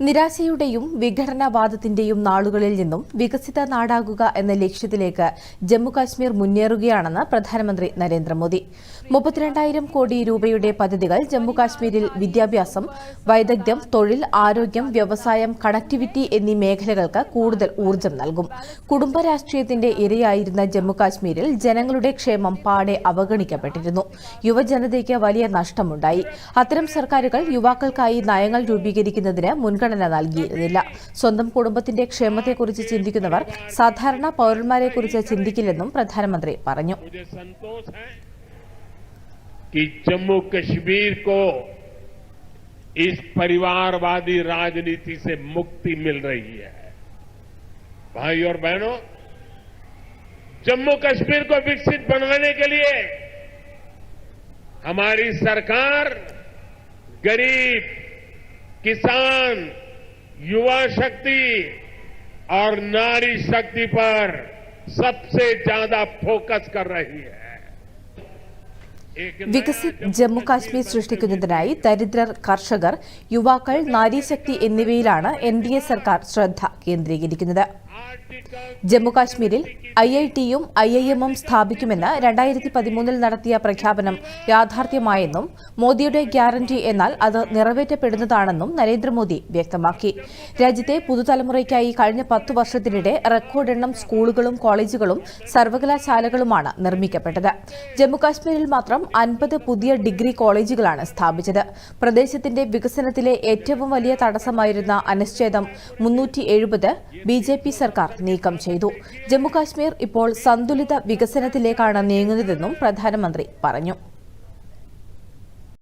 നിരാശയുടെയും വിഘടനവാദത്തിന്റെയും നാളുകളിൽ നിന്നും വികസിത നാടാകുക എന്ന ലക്ഷ്യത്തിലേക്ക് ജമ്മുകാശ്മീർ മുന്നേറുകയാണെന്ന് പ്രധാനമന്ത്രി നരേന്ദ്രമോദി. മുപ്പത്തിരണ്ടായിരം കോടി രൂപയുടെ പദ്ധതികൾ ജമ്മുകാശ്മീരിൽ വിദ്യാഭ്യാസം വൈദഗ്ധ്യം തൊഴിൽ ആരോഗ്യം വ്യവസായം കണക്ടിവിറ്റി എന്നീ മേഖലകൾക്ക് കൂടുതൽ ഊർജം നൽകും. കുടുംബ രാഷ്ട്രീയത്തിന്റെ ഇരയായിരുന്ന ജമ്മുകാശ്മീരിൽ ജനങ്ങളുടെ ക്ഷേമം പാടെ അവഗണിക്കപ്പെട്ടിരുന്നു. യുവജനതയ്ക്ക് വലിയ നഷ്ടമുണ്ടായി. അത്തരം സർക്കാരുകൾ യുവാക്കൾക്കായി നയങ്ങൾ രൂപീകരിക്കുന്നതിന് മുൻഗണന നൽകിയിരുന്നില്ല സ്വന്തം കുടുംബത്തിന്റെ ക്ഷേമത്തെക്കുറിച്ച് ചിന്തിക്കുന്നവർ സാധാരണ പൌരന്മാരെക്കുറിച്ച് ചിന്തിക്കില്ലെന്നും പ്രധാനമന്ത്രി പറഞ്ഞു मुझे संतोष है कि जम्मू कश्मीर को इस परिवारवादी राजनीति से मुक्ति मिल रही है भाई और बहनों जम्मू कश्मीर को विकसित बनाने के लिए हमारी सरकार गरीब किसान युवा शक्ति और नारी शक्ति पर सबसे ज्यादा फोकस कर रही है एक नया വികസിത് ജമ്മു കാശ്മീർ സൃഷ്ടിക്കുന്നതിനായി ദരിദ്രർ കർഷകർ യുവാക്കൾ നാരീശക്തി എന്നിവയിലാണ് എൻ ഡി എ സർക്കാർ ശ്രദ്ധ കേന്ദ്രീകരിക്കുന്നത് आर्टिकल ജമ്മുകാശ്മീരിൽ ഐ ഐ ടിയും ഐ ഐ എമ്മും സ്ഥാപിക്കുമെന്ന് രണ്ടായിരത്തി പതിമൂന്നിൽ നടത്തിയ പ്രഖ്യാപനം യാഥാർത്ഥ്യമായെന്നും മോദിയുടെ ഗ്യാരണ്ടി എന്നാൽ അത് നിറവേറ്റപ്പെടുന്നതാണെന്നും നരേന്ദ്രമോദി വ്യക്തമാക്കി. രാജ്യത്തെ പുതുതലമുറയ്ക്കായി കഴിഞ്ഞ പത്തു വർഷത്തിനിടെ റെക്കോർഡെണ്ണം സ്കൂളുകളും കോളേജുകളും സർവകലാശാലകളുമാണ് നിർമ്മിക്കപ്പെട്ടത്. ജമ്മുകാശ്മീരിൽ മാത്രം അൻപത് പുതിയ ഡിഗ്രി കോളേജുകളാണ് സ്ഥാപിച്ചത്. പ്രദേശത്തിന്റെ വികസനത്തിലെ ഏറ്റവും വലിയ തടസ്സമായിരുന്ന അനിശ്ചിതം മുന്നൂറ്റി എഴുപത് ബി ജെ പി സർക്കാർ നീക്കം ചെയ്തു. ജമ്മുകാശ്മീർ ഇപ്പോൾ സന്തുലിത വികസനത്തിലേക്കാണ് നീങ്ങുന്നതെന്നും പ്രധാനമന്ത്രി പറഞ്ഞു.